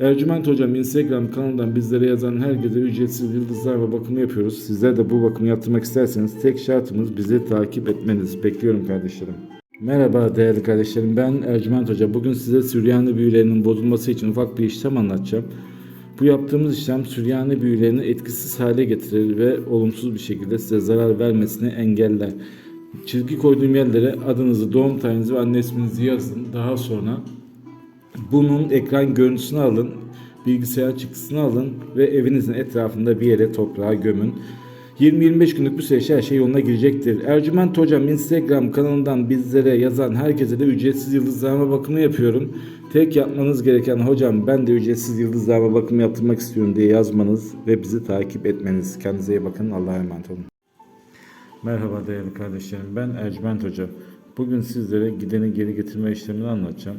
Ercüment Hocam Instagram kanalından bizlere yazan herkese ücretsiz yıldızlar ve bakımı yapıyoruz. Sizler de bu bakımı yaptırmak isterseniz tek şartımız bizi takip etmeniz. Bekliyorum kardeşlerim. Merhaba değerli kardeşlerim ben Ercüment Hoca. Bugün size Süryani büyülerinin bozulması için ufak bir işlem anlatacağım. Bu yaptığımız işlem Süryani büyülerini etkisiz hale getirir ve olumsuz bir şekilde size zarar vermesini engeller. Çizgi koyduğum yerlere adınızı, doğum tarihinizi ve anne isminizi yazın. Daha sonra bunun ekran görüntüsünü alın, bilgisayar çıktısını alın ve evinizin etrafında bir yere toprağa gömün. 20-25 günlük bir süreçte her şey yoluna girecektir. Ercüment Hocam Instagram kanalından bizlere yazan herkese de ücretsiz yıldızlama bakımı yapıyorum. Tek yapmanız gereken hocam ben de ücretsiz yıldızlama bakımı yaptırmak istiyorum diye yazmanız ve bizi takip etmeniz. Kendinize iyi bakın. Allah'a emanet olun. Merhaba değerli kardeşlerim. Ben Ercüment Hoca. Bugün sizlere gideni geri getirme işlemini anlatacağım.